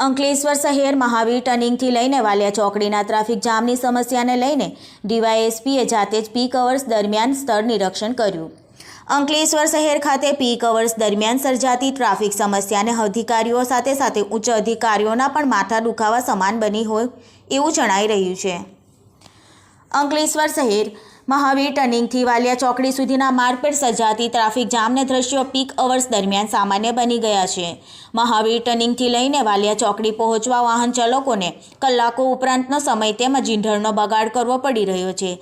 અંકલેશ્વર શહેર મહાવીર ટર્નિંગથી લઈને વાલિયા ચોકડીના ટ્રાફિક જામની સમસ્યાને લઈને ડીવાયએસપીએ જાતે જ પીક અવર્સ દરમિયાન સ્થળ નિરીક્ષણ કર્યું. અંકલેશ્વર શહેર ખાતે પીક અવર્સ દરમિયાન સર્જાતી ટ્રાફિક સમસ્યાને અધિકારીઓ સાથે સાથે ઉચ્ચ અધિકારીઓના પણ માથા દુખાવા સમાન બની હોય એવું જણાઈ રહ્યું છે. અંકલેશ્વર શહેર મહાવીર ટર્નિંગથી વાલિયા ચોકડી સુધીના માર્ગ પર સર્જાતી ટ્રાફિક જામને દ્રશ્યો પીક અવર્સ દરમિયાન સામાન્ય બની ગયા છે. મહાવીર ટર્નિંગથી લઈને વાલિયા ચોકડી પહોંચવા વાહન ચાલકોને કલાકો ઉપરાંતનો સમય તેમજ ઈંધણનો બગાડ કરવો પડી રહ્યો છે.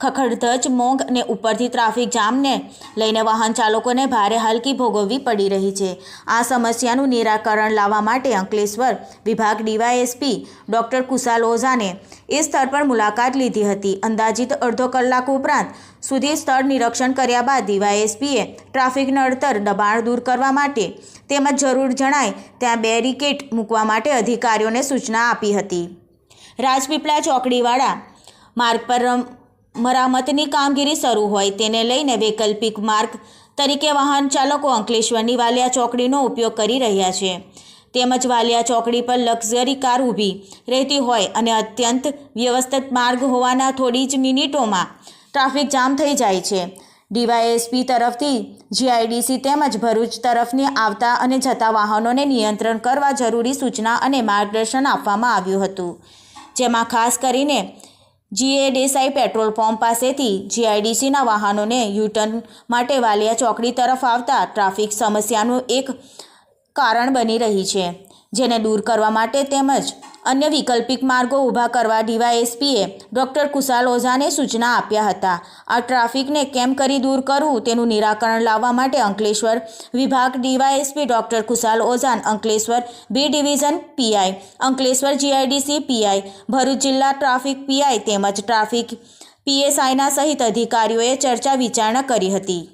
ખખડધજ, મોંઘ અને ઉપરથી ટ્રાફિક જામને લઈને વાહન ચાલકોને ભારે હાલકી ભોગવવી પડી રહી છે. આ સમસ્યાનું નિરાકરણ લાવવા માટે અંકલેશ્વર વિભાગ ડીવાયએસપી ડૉક્ટર કુશાલ ઓઝાને એ સ્થળ પર મુલાકાત લીધી હતી. અંદાજિત અડધો કલાક ઉપરાંત સુધી સ્થળ નિરીક્ષણ કર્યા બાદ ડીવાયએસપીએ ટ્રાફિક નડતર દબાણ દૂર કરવા માટે તેમજ જરૂર જણાય ત્યાં બેરિકેટ મૂકવા માટે અધિકારીઓને સૂચના આપી હતી. રાજપીપળા ચોકડીવાળા માર્ગ પર મરામતની કામગીરી શરૂ હોય તેને લઈને વૈકલ્પિક માર્ગ તરીકે વાહન ચાલકો અંકલેશ્વરની વાલિયા ચોકડીનો ઉપયોગ કરી રહ્યા છે. તેમજ વાલિયા ચોકડી પર લક્ઝરી કાર ઊભી રહેતી હોય અને અત્યંત વ્યવસ્થિત માર્ગ હોવાના થોડી જ મિનિટોમાં ટ્રાફિક જામ થઈ જાય છે. ડીવાયએસપી તરફથી, જીઆઈડીસી તેમજ ભરૂચ તરફની આવતા અને જતા વાહનોને નિયંત્રણ કરવા જરૂરી સૂચના અને માર્ગદર્શન આપવામાં આવ્યું હતું. જેમાં ખાસ કરીને જીએ દેસાઈ પેટ્રોલ પંપ પાસેથી જીઆઈડીસીના વાહનોને યુટર્ન માટે વાલિયા ચોકડી તરફ આવતા ટ્રાફિક સમસ્યાનું એક કારણ બની રહી છે. જેને દૂર કરવા માટે તેમજ અન્ય વૈકલ્પિક માર્ગો ઊભા કરવા ડીવાયએસપીએ ડૉક્ટર કુશાલ ઓઝાને સૂચના આપ્યા હતા. આ ટ્રાફિકને કેમ કરી દૂર કરવું તેનું નિરાકરણ લાવવા માટે અંકલેશ્વર વિભાગ DYSP doctor Kushal Ozan, Ankleshwar B division PI, Ankleshwar GIDC PI, Bharuch જિલ્લા ટ્રાફિક પીઆઈ તેમજ ટ્રાફિક પીએસઆઈના સહિત અધિકારીઓએ ચર્ચા વિચારણા કરી હતી.